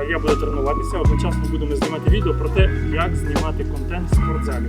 Е, Я буду тренуватися, одночасно будемо знімати відео про те, як знімати контент в спортзалі.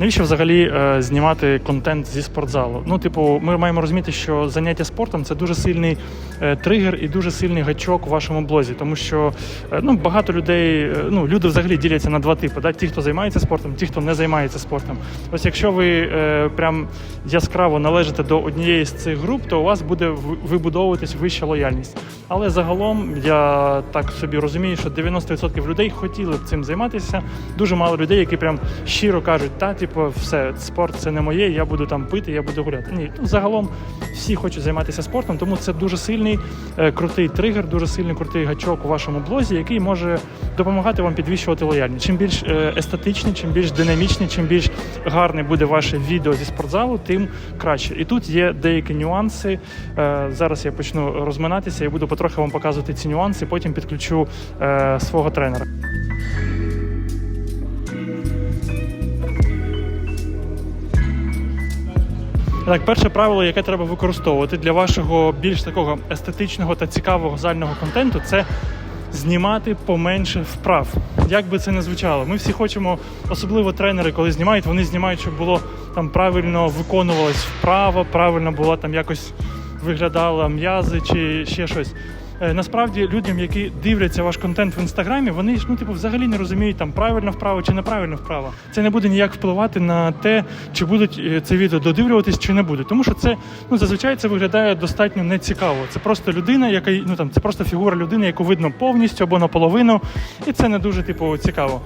Навіщо взагалі е, знімати контент зі спортзалу? Ну, типу, ми маємо розуміти, що заняття спортом це дуже сильний е, тригер і дуже сильний гачок у вашому блозі, тому що е, ну, багато людей, е, ну, люди взагалі діляться на два типи: да? ті, хто займається спортом, ті, хто не займається спортом. Ось якщо ви е, прям яскраво належите до однієї з цих груп, то у вас буде вибудовуватись вища лояльність. Але загалом я так собі розумію, що 90% людей хотіли б цим займатися. Дуже мало людей, які прям щиро кажуть, та типу, все, спорт це не моє, я буду там пити, я буду гуляти. Ні, ну загалом всі хочуть займатися спортом, тому це дуже сильний е, крутий тригер, дуже сильний крутий гачок у вашому блозі, який може допомагати вам підвищувати лояльність. Чим більш е, естетичний, чим більш динамічний, чим більш гарне буде ваше відео зі спортзалу, тим краще. І тут є деякі нюанси. Е, Зараз я почну розминатися і буду потрохи вам показувати ці нюанси. Потім підключу е, свого тренера. Так, перше правило, яке треба використовувати для вашого більш такого естетичного та цікавого зального контенту, це знімати поменше вправ. Як би це не звучало, ми всі хочемо, особливо тренери, коли знімають, вони знімають, щоб було там правильно виконувалось вправо, правильно було там якось виглядала м'язи чи ще щось. Е, Насправді людям, які дивляться ваш контент в інстаграмі, вони ж ну типу взагалі не розуміють там правильно вправо чи неправильно вправо. Це не буде ніяк впливати на те, чи будуть е, це відео додивлюватись, чи не будуть. Тому що це ну зазвичай це виглядає достатньо нецікаво. Це просто людина, яка ну там це просто фігура людини, яку видно повністю або наполовину, і це не дуже типу цікаво.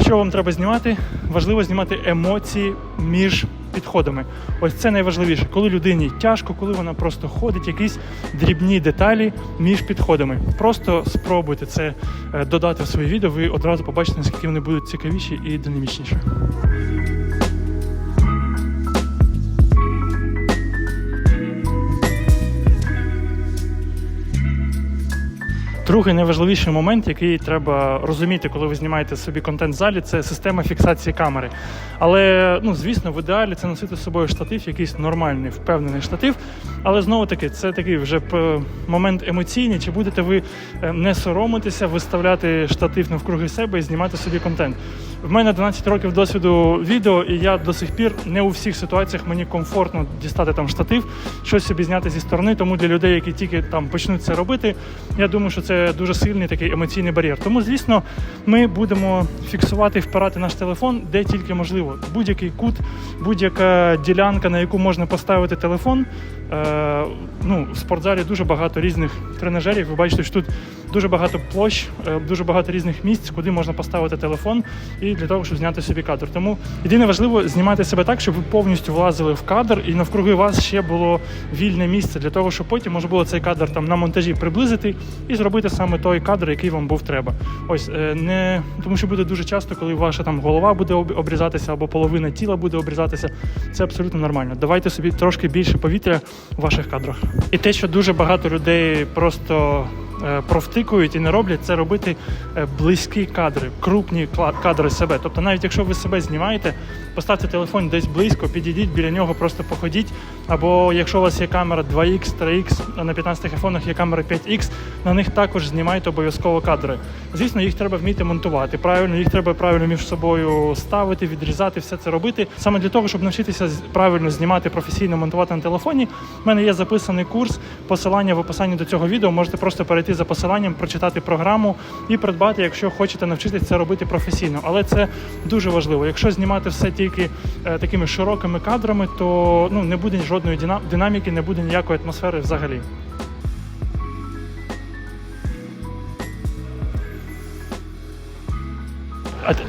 Що вам треба знімати? Важливо знімати емоції між підходами. Ось це найважливіше, коли людині тяжко, коли вона просто ходить, якісь дрібні деталі між підходами. Просто спробуйте це е, додати в своє відео. Ви одразу побачите, наскільки вони будуть цікавіші і динамічніші. Другий найважливіший момент, який треба розуміти, коли ви знімаєте собі контент в залі, це система фіксації камери. Але ну звісно, в ідеалі це носити з собою штатив, якийсь нормальний, впевнений штатив. Але знову таки, це такий вже момент емоційний. Чи будете ви е, не соромитися, виставляти штатив навкруги себе і знімати собі контент? В мене 12 років досвіду відео, і я до сих пір не у всіх ситуаціях мені комфортно дістати там штатив, щось собі зняти зі сторони. Тому для людей, які тільки там почнуть це робити, я думаю, що це дуже сильний такий емоційний бар'єр. Тому, звісно, ми будемо фіксувати і впирати наш телефон де тільки можливо. Будь-який кут, будь-яка ділянка, на яку можна поставити телефон. Е, ну, в спортзалі дуже багато різних тренажерів. Ви бачите, що тут дуже багато площ, е, дуже багато різних місць, куди можна поставити телефон і для того, щоб зняти собі кадр. Тому єдине важливо знімати себе так, щоб ви повністю влазили в кадр, і навкруги вас ще було вільне місце для того, щоб потім можна було цей кадр там на монтажі приблизити і зробити саме той кадр, який вам був треба. Ось е, не тому, що буде дуже часто, коли ваша там голова буде обрізатися або половина тіла буде обрізатися. Це абсолютно нормально. Давайте собі трошки більше повітря в ваших кадрах. І те, що дуже багато людей просто провтикують і не роблять, це робити е, близькі кадри, крупні кадри себе. Тобто, навіть якщо ви себе знімаєте, поставте телефон десь близько, підійдіть біля нього, просто походіть. Або якщо у вас є камера 2X, 3X, а на 15 айфонах є камера 5X, на них також знімайте обов'язково кадри. Звісно, їх треба вміти монтувати. Правильно, їх треба правильно між собою ставити, відрізати, все це робити. Саме для того, щоб навчитися правильно знімати професійно монтувати на телефоні. У мене є записаний курс, посилання в описанні до цього відео. Можете просто перейти за посиланням, прочитати програму і придбати, якщо хочете навчитися це робити професійно. Але це дуже важливо. Якщо знімати все тільки е, такими широкими кадрами, то ну не буде жодної динаміки, не буде ніякої атмосфери взагалі.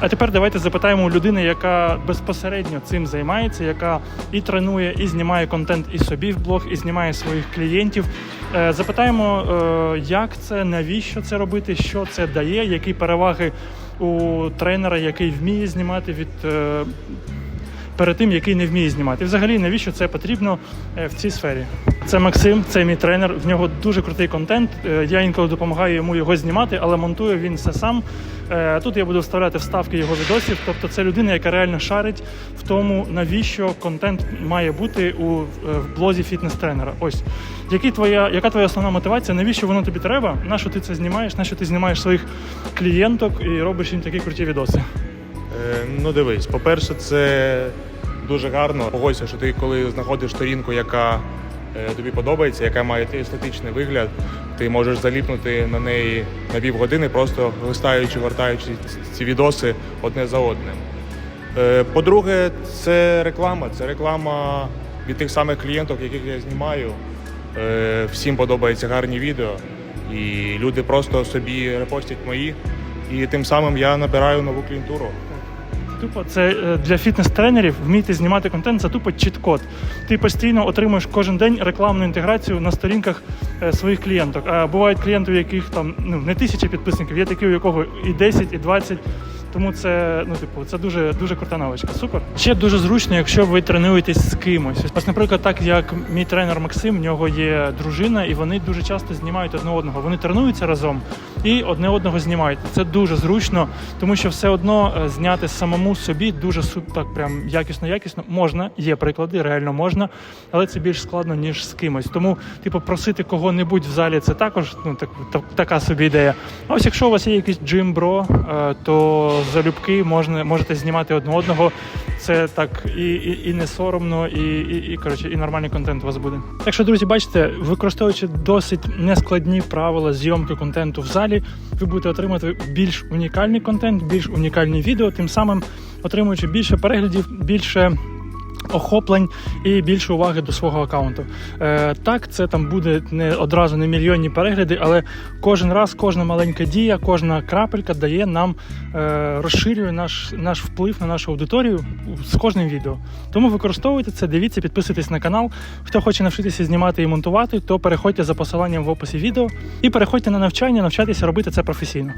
А, тепер давайте запитаємо у людини, яка безпосередньо цим займається, яка і тренує, і знімає контент і собі в блог, і знімає своїх клієнтів. Е, запитаємо, е, як це, навіщо це робити, що це дає, які переваги у тренера, який вміє знімати від. Перед тим, який не вміє знімати. І взагалі, навіщо це потрібно е, в цій сфері? Це Максим, це мій тренер. В нього дуже крутий контент. Е, Я інколи допомагаю йому його знімати, але монтує він все сам. Е, Тут я буду вставляти вставки його відосів. Тобто, це людина, яка реально шарить в тому, навіщо контент має бути у блозі фітнес-тренера. Ось Які твоя, яка твоя основна мотивація? Навіщо воно тобі треба? На що ти це знімаєш? На що ти знімаєш своїх клієнток і робиш їм такі круті відоси? Ну дивись, по-перше, це дуже гарно. Погодься, що ти коли знаходиш сторінку, яка е, тобі подобається, яка має естетичний вигляд, ти можеш заліпнути на неї на півгодини, просто листаючи, гортаючи ці відоси одне за одним. Е, По-друге, це реклама. Це реклама від тих самих клієнток, яких я знімаю. Е, Всім подобаються гарні відео, і люди просто собі репостять мої, і тим самим я набираю нову клієнтуру. Тупо це е, для фітнес-тренерів вміти знімати контент це тупо чіт-код. Ти постійно отримуєш кожен день рекламну інтеграцію на сторінках е, своїх клієнток. А бувають клієнти, у яких там ну не тисячі підписників, є такі, у якого і 10, і 20. Тому це ну типу це дуже дуже крута навичка. Супер. Ще дуже зручно, якщо ви тренуєтесь з кимось. Ось, наприклад, так як мій тренер Максим, в нього є дружина, і вони дуже часто знімають одне одного. Вони тренуються разом і одне одного знімають. Це дуже зручно, тому що все одно е, зняти самому собі дуже так прям якісно, якісно можна. Є приклади, реально можна, але це більш складно ніж з кимось. Тому, типу, просити кого-небудь в залі це також ну так, так така собі ідея. А ось якщо у вас є якийсь джим-бро, е, то залюбки можна можете знімати одне одного. Це так і, і, і не соромно, і, і, і коротше, і нормальний контент у вас буде. Так що, друзі, бачите, використовуючи досить нескладні правила зйомки контенту в залі, ви будете отримати більш унікальний контент, більш унікальні відео, тим самим отримуючи більше переглядів, більше. Охоплень і більше уваги до свого аккаунту. Е, так, це там буде не одразу не мільйонні перегляди, але кожен раз, кожна маленька дія, кожна крапелька дає нам е, розширює наш, наш вплив на нашу аудиторію з кожним відео. Тому використовуйте це, дивіться, підписуйтесь на канал. Хто хоче навчитися знімати і монтувати, то переходьте за посиланням в описі відео і переходьте на навчання, навчайтеся робити це професійно.